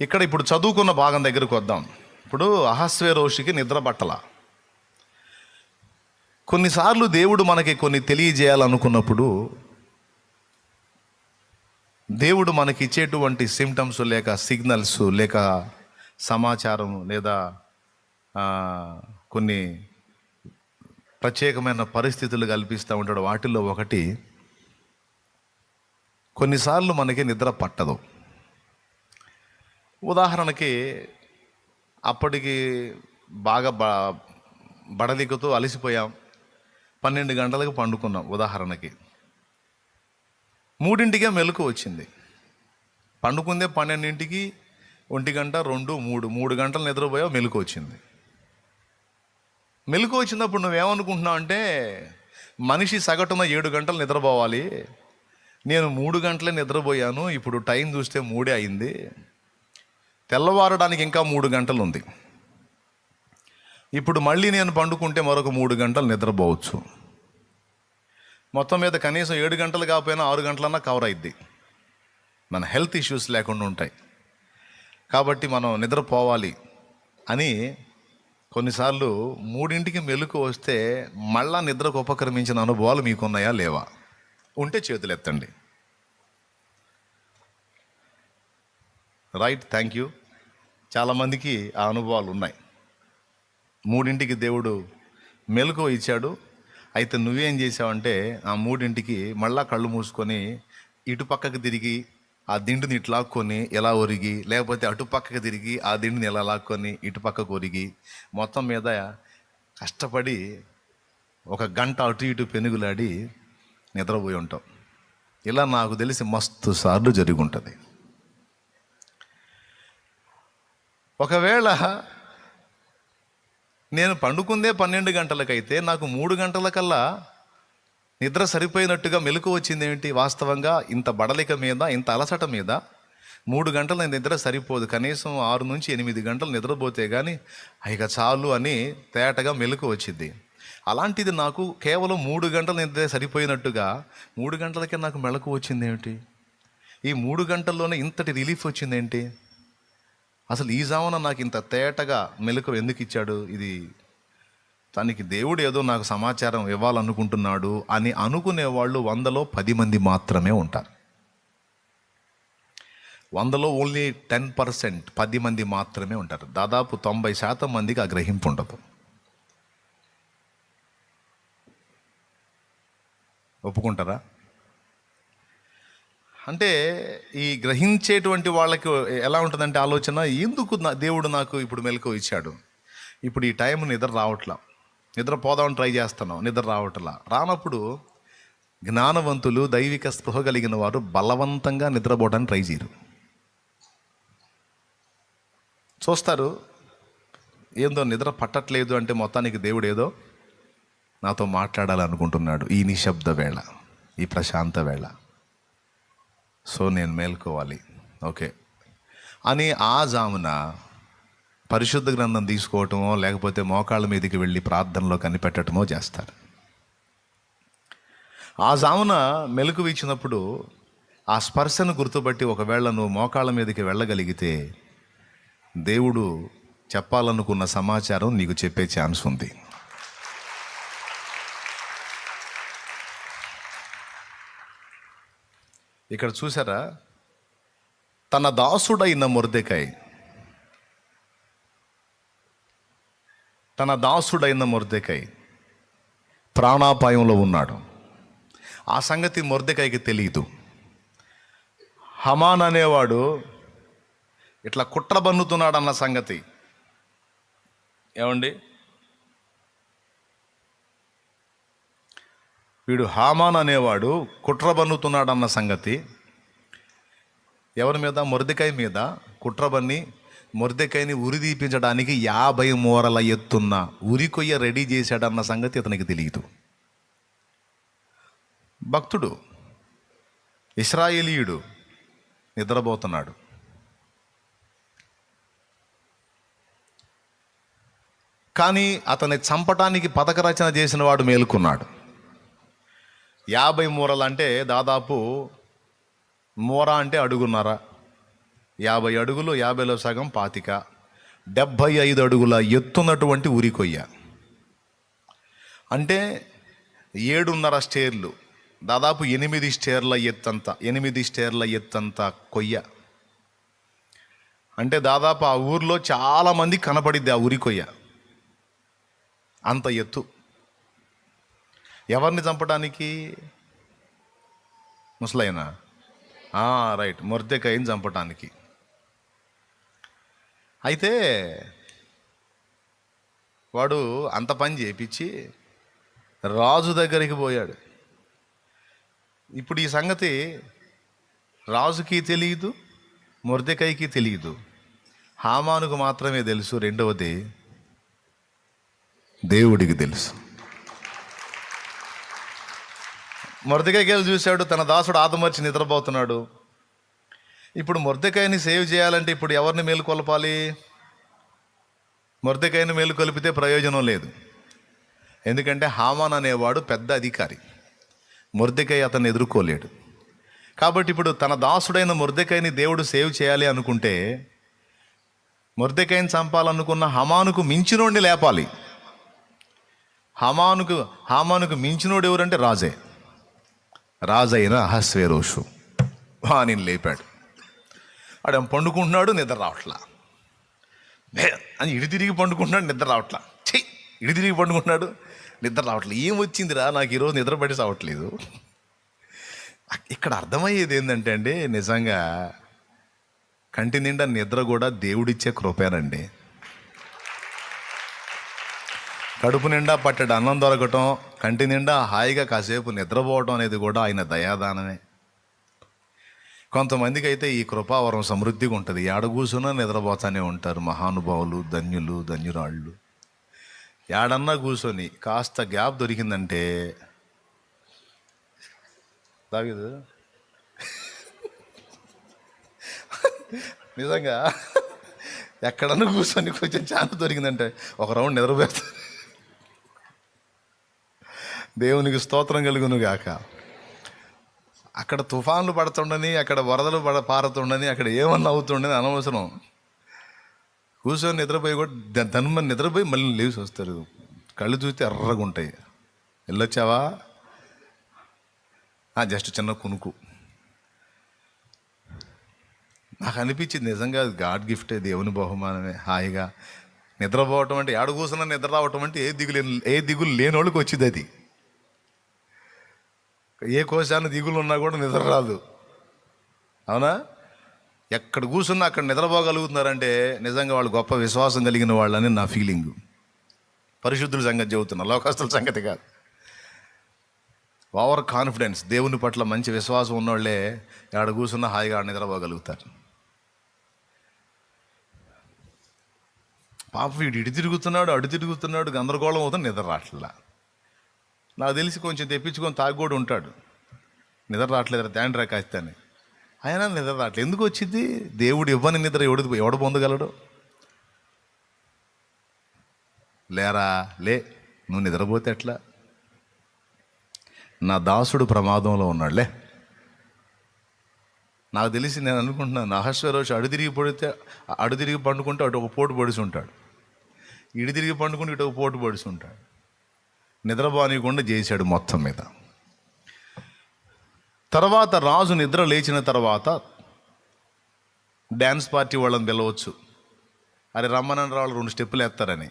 ఇక్కడ ఇప్పుడు చదువుకున్న భాగం దగ్గరకు వద్దాం. ఇప్పుడు అహస్వేరోషికి నిద్ర పట్టల. కొన్నిసార్లు దేవుడు మనకి కొన్ని తెలియజేయాలనుకున్నప్పుడు దేవుడు మనకి ఇచ్చేటువంటి సిమ్టమ్స్ లేక సిగ్నల్స్ లేక సమాచారం లేదా కొన్ని ప్రత్యేకమైన పరిస్థితులు కల్పిస్తూ ఉంటాడు. వాటిల్లో ఒకటి కొన్నిసార్లు మనకి నిద్ర పట్టదు. ఉదాహరణకి అప్పటికి బాగా బ బడలిగుతూ అలసిపోయాం. పన్నెండు గంటలకు పండుకున్నాం ఉదాహరణకి. మూడింటికే మెలకు వచ్చింది. పండుకుందే పన్నెండింటికి ఒంటి గంట రెండు మూడు మూడు గంటలు నిద్రపోయావు మెలకు వచ్చింది. మెలకు వచ్చినప్పుడు నువ్వేమనుకుంటున్నావు అంటే మనిషి సగటున ఏడు గంటలు నిద్రపోవాలి. నేను మూడు గంటలే నిద్రపోయాను ఇప్పుడు టైం చూస్తే మూడే అయింది. తెల్లవారడానికి ఇంకా మూడు గంటలు ఉంది ఇప్పుడు మళ్ళీ నేను పండుకుంటే మరొక మూడు గంటలు నిద్రపోవచ్చు. మొత్తం మీద కనీసం ఏడు గంటలు కాకపోయినా ఆరు గంటలన్నా కవర్ అయింది మన హెల్త్ ఇష్యూస్ లేకుండా ఉంటాయి. కాబట్టి మనం నిద్రపోవాలి అని కొన్నిసార్లు మూడింటికి మెలకు వస్తే మళ్ళా నిద్రకు ఉపక్రమించిన అనుభవాలు మీకున్నాయా లేవా? ఉంటే చేతులు ఎత్తండి రైట్ థ్యాంక్ యూ చాలామందికి ఆ అనుభవాలు ఉన్నాయి. మూడింటికి దేవుడు మెలకు ఇచ్చాడు. అయితే నువ్వేం చేసావంటే ఆ మూడింటికి మళ్ళా కళ్ళు మూసుకొని ఇటు పక్కకు తిరిగి ఆ దిండుని ఇటు లాక్కొని ఎలా ఒరిగి లేకపోతే అటు పక్కకు తిరిగి ఆ దిండుని ఎలా లాక్కొని ఇటు పక్కకు ఒరిగి మొత్తం మీద కష్టపడి ఒక గంట అటు ఇటు పెనుగులాడి నిద్రపోయి ఉంటాం. ఇలా నాకు తెలిసి మస్తు సార్లు జరిగి ఉంటుంది. ఒకవేళ నేను పండుకుందే పన్నెండు గంటలకైతే నాకు మూడు గంటలకల్లా నిద్ర సరిపోయినట్టుగా మెలకు వచ్చింది ఏమిటి వాస్తవంగా ఇంత బడలిక మీద ఇంత అలసట మీద మూడు గంటల నిద్ర సరిపోదు. కనీసం ఆరు నుంచి ఎనిమిది గంటలు నిద్రపోతే కానీ ఇక చాలు అని తేటగా మెలకు వచ్చింది. అలాంటిది నాకు కేవలం మూడు గంటల నిద్ర సరిపోయినట్టుగా మూడు గంటలకే నాకు మెలకు వచ్చింది ఏమిటి ఈ మూడు గంటల్లోనే ఇంతటి రిలీఫ్ వచ్చిందేంటి అసలు ఈ జామున నాకు ఇంత తేటగా మెలకు ఎందుకు ఇచ్చాడు? ఇది తనకి దేవుడు ఏదో నాకు సమాచారం ఇవ్వాలనుకుంటున్నాడు అని అనుకునే వాళ్ళు వందలో పది మంది మాత్రమే ఉంటారు. వందలో ఓన్లీ టెన్ పర్సెంట్ పది మంది మాత్రమే ఉంటారు. దాదాపు తొంభై శాతం మందికి ఆ గ్రహింపు ఉండదు. ఒప్పుకుంటారా? అంటే ఈ గ్రహించేటువంటి వాళ్ళకి ఎలా ఉంటుందంటే ఆలోచన ఎందుకు నా దేవుడు నాకు ఇప్పుడు మెలకు ఇచ్చాడు? ఇప్పుడు ఈ టైం నిద్ర రావట్లా. నిద్ర పోదామని ట్రై చేస్తున్నాం నిద్ర రావట్లా. రానప్పుడు జ్ఞానవంతులు దైవిక స్పృహ కలిగిన వారు బలవంతంగా నిద్రపోవడానికి ట్రై చేయరు. చూస్తారు ఏందో నిద్ర పట్టట్లేదు అంటే మొత్తానికి దేవుడు ఏదో నాతో మాట్లాడాలనుకుంటున్నాడు. ఈ నిశ్శబ్ద వేళ ఈ ప్రశాంత వేళ. సో నేను మేల్కోవాలి. ఓకే. అని ఆ జామున పరిశుద్ధ గ్రంథం తీసుకోవటమో లేకపోతే మోకాళ్ళ మీదకి వెళ్ళి ప్రార్థనలో కనిపెట్టడమో చేస్తారు. ఆ జామున మెలకు ఇచ్చినప్పుడు ఆ స్పర్శను గుర్తుపట్టి ఒకవేళ నువ్వు మోకాళ్ళ మీదకి వెళ్ళగలిగితే దేవుడు చెప్పాలనుకున్న సమాచారం నీకు చెప్పే ఛాన్స్ ఉంది. ఇక్కడ చూసారా తన దాసుడైన మురదకాయ్. తన దాసుడైన మురదకాయ్ ప్రాణాపాయంలో ఉన్నాడు. ఆ సంగతి మురదకాయకి తెలియదు హమాన్ అనేవాడు ఇట్లా కుట్ర బన్నుతున్నాడు అన్న సంగతి. ఏమండి? వీడు హామాన్ అనేవాడు కుట్ర బన్నుతున్నాడన్న సంగతి. ఎవరి మీద? మొరదికాయ మీద. కుట్ర బన్ని మొరదికాయని ఉరి తీపించడానికి యాభై మూరల ఎత్తున్న ఉరి కొయ్య రెడీ చేశాడన్న సంగతి అతనికి తెలియదు. భక్తుడు ఇస్రాయేలీయుడు నిద్రపోతున్నాడు. కానీ అతన్ని చంపటానికి పథక రచన చేసిన వాడు మేలుకున్నాడు. యాభై మూరలు అంటే దాదాపు మూర అంటే అడుగున్నర. యాభై అడుగులు యాభైలో సగం పాతిక. డెబ్భై ఐదు అడుగుల ఎత్తున్నటువంటి ఉరి కొయ్య. అంటే ఏడున్నర స్టేర్లు దాదాపు ఎనిమిది స్టేర్ల ఎత్తంత ఎనిమిది స్టేర్ల ఎత్తంత కొయ్య. అంటే దాదాపు ఆ ఊర్లో చాలామంది కనపడిద్ది ఆ ఉరి కొయ్య. అంత ఎత్తు. ఎవరిని చంపడానికి? ముసలైనా. రైట్. మొర్దెకాయని చంపటానికి. అయితే వాడు అంత పని చేపించి రాజు దగ్గరికి పోయాడు. ఇప్పుడు ఈ సంగతి రాజుకి తెలియదు మొర్దెకాయకి తెలియదు. హామానుకు మాత్రమే తెలుసు రెండవది దేవుడికి తెలుసు. మొర్దెకాయకి చూశాడు తన దాసుడు ఆదమర్చి నిద్రపోతున్నాడు. ఇప్పుడు మొరదకాయని సేవ్ చేయాలంటే ఇప్పుడు ఎవరిని మేలుకొల్పాలి మొరదకాయని మేలుకొలిపితే ప్రయోజనం లేదు. ఎందుకంటే హామాన్ అనేవాడు పెద్ద అధికారి. మొరదకాయ అతన్ని ఎదుర్కోలేడు. కాబట్టి ఇప్పుడు తన దాసుడైన మొరదకాయని దేవుడు సేవ్ చేయాలి అనుకుంటే మొరదకాయని చంపాలనుకున్న హమానుకు మించినోడిని లేపాలి. హమానుకు హామానుకు మించినోడు ఎవరంటే రాజే. రాజైన అహస్వేరోషు. వాని లేపాడు. ఆడ పండుకుంటున్నాడు? నిద్ర రావట్లా. అని ఇడి తిరిగి పండుకుంటున్నాడు? నిద్ర రావట్లా. చెయ్యి ఇడి తిరిగి పండుకుంటున్నాడు? నిద్ర రావట్లేదు ఏం వచ్చిందిరా? నాకు ఈరోజు నిద్ర పట్టి రావట్లేదు ఇక్కడ అర్థమయ్యేది ఏంటంటే అండి నిజంగా కంటి నిండా నిద్ర కూడా దేవుడిచ్చే కృపేనండి. కడుపు నిండా పట్టడు అన్నం దొరకటం కంటి నిండా హాయిగా కాసేపు నిద్రపోవటం అనేది కూడా ఆయన దయాదానమే. కొంతమందికి అయితే ఈ కృపావరం సమృద్ధిగా ఉంటుంది. ఏడ కూర్చున్నా నిద్రపోతానే ఉంటారు మహానుభావులు ధన్యులు ధన్యురాళ్ళు. ఏడన్నా కూర్చొని కాస్త గ్యాప్ దొరికిందంటే తాగదు నిజంగా ఎక్కడన్నా కూర్చొని కొంచెం ఛాన్స్ దొరికిందంటే ఒక రౌండ్ నిద్రపోతారు దేవునికి స్తోత్రం కలుగును గాక. అక్కడ తుఫాన్లు పడుతుండని అక్కడ వరదలు పడ పారుతుండని అక్కడ ఏమన్నా అవుతుండని అనవసరం. కూర్చొని నిద్రపోయి కూడా ధన్మని నిద్రపోయి మళ్ళీ లేచి వస్తారు. కళ్ళు చూస్తే ఎర్రగా ఉంటాయి. వెళ్ళొచ్చావా జస్ట్ చిన్న కునుకు. నాకు అనిపించింది నిజంగా గాడ్ గిఫ్టే దేవుని బహుమానమే హాయిగా. నిద్రపోవటం అంటే ఏడ కూర్చున్నా నిద్ర రావటం అంటే ఏ దిగులు ఏ దిగులు లేని వాళ్ళకి వచ్చింది అది. ఏ కోశాన్ని దిగులు ఉన్నా కూడా నిద్ర రాదు. అవునా? ఎక్కడ కూర్చున్నా అక్కడ నిద్రపోగలుగుతున్నారంటే నిజంగా వాళ్ళు గొప్ప విశ్వాసం కలిగిన వాళ్ళని నా ఫీలింగ్. పరిశుద్ధుల సంగతి చెబుతున్నా లోకస్తుల సంగతి కాదు. ఓవర్ కాన్ఫిడెన్స్ దేవుని పట్ల మంచి విశ్వాసం ఉన్నోళ్ళే ఆడ కూర్చున్న హాయిగా నిద్రపోగలుగుతారు. పాప వీడు ఇటు తిరుగుతున్నాడు అడు తిరుగుతున్నాడు గందరగోళం అవుతుంది నిద్ర రావట్లా నాకు తెలిసి కొంచెం తెప్పించుకొని తాగి కూడా ఉంటాడు. నిద్ర రావట్లేదు తాండ్రా కాస్తాని అయినా నిద్ర రావట్లేదు ఎందుకు వచ్చింది? దేవుడు ఇవ్వని నిద్ర ఎవడు ఎవడు పొందగలడు? లేరా? లే నువ్వు నిద్రపోతే ఎట్లా? నా దాసుడు ప్రమాదంలో ఉన్నాడులే నాకు తెలిసి నేను అనుకుంటున్నాను అహస్వరోజు అడు తిరిగి పడితే అడు తిరిగి పండుకుంటే అటు ఒక పోటు పడుచుంటాడు. ఇడి తిరిగి పండుకుంటే ఇటు ఒక పోటు పడుచుంటాడు. ఉంటాడు చేశాడు మొత్తం మీద. తర్వాత రాజు నిద్ర లేచిన తర్వాత డ్యాన్స్ పార్టీ వాళ్ళని పిలవచ్చు. అరే రమ్మనని వాళ్ళు రెండు స్టెప్పులు వేస్తారని.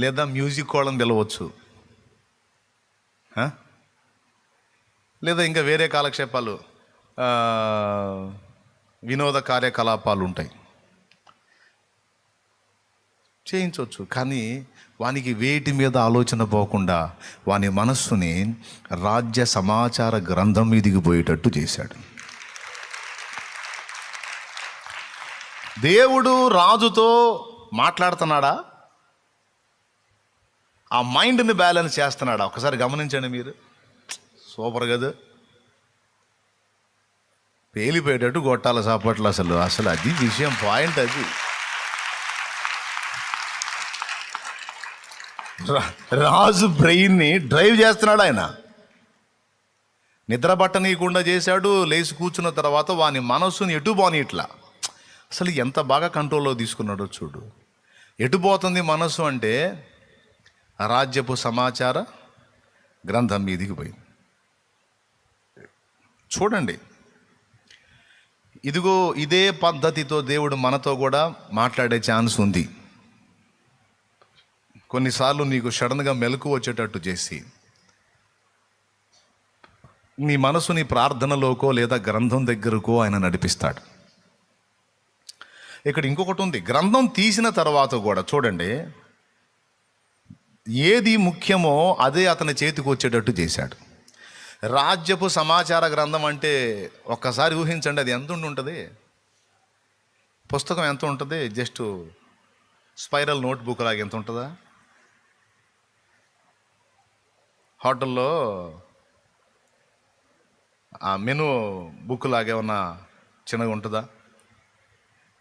లేదా మ్యూజిక్ వాళ్ళని పిలవచ్చు. లేదా ఇంకా వేరే కాలక్షేపాలు వినోద కార్యకలాపాలు ఉంటాయి. చేయించవచ్చు. కానీ వానికి వేటి మీద ఆలోచన పోకుండా వాని మనస్సుని రాజ్య సమాచార గ్రంథం మీదికి పోయేటట్టు చేశాడు. దేవుడు రాజుతో మాట్లాడుతున్నాడా? ఆ మైండ్ని బ్యాలెన్స్ చేస్తున్నాడా? ఒకసారి గమనించండి మీరు. సూపర్ కదా. పేలిపోయేటట్టు కొట్టాల సాపట్లు అసలు. అసలు అది విషయం పాయింట్ అది. రాజు బ్రెయిన్ని డ్రైవ్ చేస్తున్నాడు ఆయన. నిద్ర పట్టనీయకుండా చేశాడు లేచి కూర్చున్న తర్వాత వాని మనస్సుని ఎటు పోని ఇట్లా అసలు ఎంత బాగా కంట్రోల్లో తీసుకున్నాడో చూడు. ఎటు పోతుంది మనసు అంటే రాజ్యపు సమాచార గ్రంథం మీదికి పోయింది. చూడండి. ఇదిగో ఇదే పద్ధతితో దేవుడు మనతో కూడా మాట్లాడే ఛాన్స్ ఉంది. కొన్నిసార్లు నీకు సడన్గా మెలకు వచ్చేటట్టు చేసి నీ మనసు నీ ప్రార్థనలోకో లేదా గ్రంథం దగ్గరకో ఆయన నడిపిస్తాడు. ఇక్కడ ఇంకొకటి ఉంది. గ్రంథం తీసిన తర్వాత కూడా చూడండి ఏది ముఖ్యమో అదే అతని చేతికి వచ్చేటట్టు చేశాడు. రాజ్యపు సమాచార గ్రంథం అంటే ఒక్కసారి ఊహించండి అది ఎంత ఉంటుంది? పుస్తకం ఎంత ఉంటుంది? జస్ట్ స్పైరల్ నోట్బుక్ లాగా ఎంత ఉంటుందా? హోటల్లో ఆ మెను బుక్ లాగా ఏమన్నా చిన్నగా ఉంటుందా?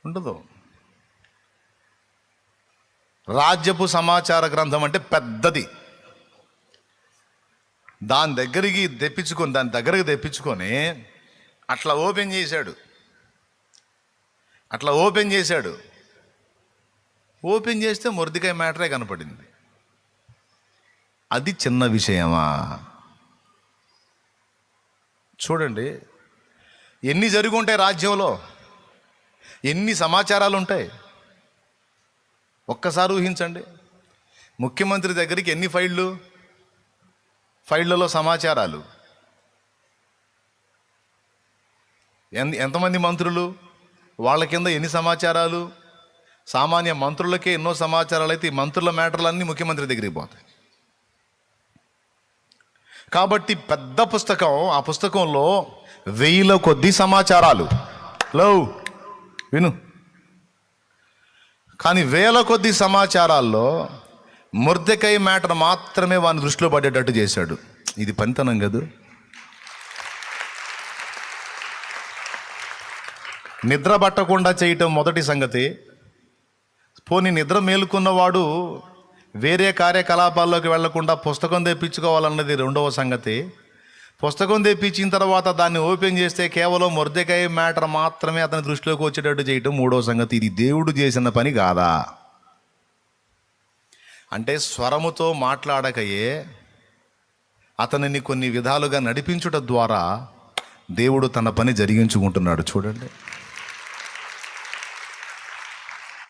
ఉండదు. రాజ్యపు సమాచార గ్రంథం అంటే పెద్దది. దాని దగ్గరికి తెప్పించుకొని దాని దగ్గరికి తెప్పించుకొని అట్లా ఓపెన్ చేశాడు. అట్లా ఓపెన్ చేశాడు. ఓపెన్ చేస్తే మురదికాయ మ్యాటరే కనపడింది. అది చిన్న విషయమా? చూడండి ఎన్ని జరుగుంటాయి ఉంటాయి రాజ్యంలో? ఎన్ని సమాచారాలు ఉంటాయి ఒక్కసారి ఊహించండి. ముఖ్యమంత్రి దగ్గరికి ఎన్ని ఫైళ్ళు? ఫైళ్ళలో సమాచారాలు. ఎంతమంది మంత్రులు? వాళ్ళ కింద ఎన్ని సమాచారాలు? సామాన్య మంత్రులకే ఎన్నో సమాచారాలు అయితే ఈ మంత్రుల మ్యాటర్లన్నీ ముఖ్యమంత్రి దగ్గరికి పోతాయి. కాబట్టి పెద్ద పుస్తకం ఆ పుస్తకంలో వెయ్యిల కొద్ది సమాచారాలు. లో విను. కానీ వేల కొద్ది సమాచారాల్లో ముర్దెకై మ్యాటర్ మాత్రమే వాని దృష్టిలో పడేటట్టు చేశాడు. ఇది పనితనం కదా? నిద్ర పట్టకుండా చేయటం మొదటి సంగతి. పోనీ నిద్ర మేలుకున్నవాడు వేరే కార్యకలాపాల్లోకి వెళ్ళకుండా పుస్తకం తెప్పించుకోవాలన్నది రెండవ సంగతి. పుస్తకం తెప్పించిన తర్వాత దాన్ని ఓపెన్ చేస్తే కేవలం మొర్దకాయ మ్యాటర్ మాత్రమే అతని దృష్టిలోకి వచ్చేటట్టు చేయటం మూడవ సంగతి. ఇది దేవుడు చేసిన పని కాదా? అంటే స్వరముతో మాట్లాడకయే అతనిని కొన్ని విధాలుగా నడిపించుట ద్వారా దేవుడు తన పని జరిగించుకుంటున్నాడు. చూడండి.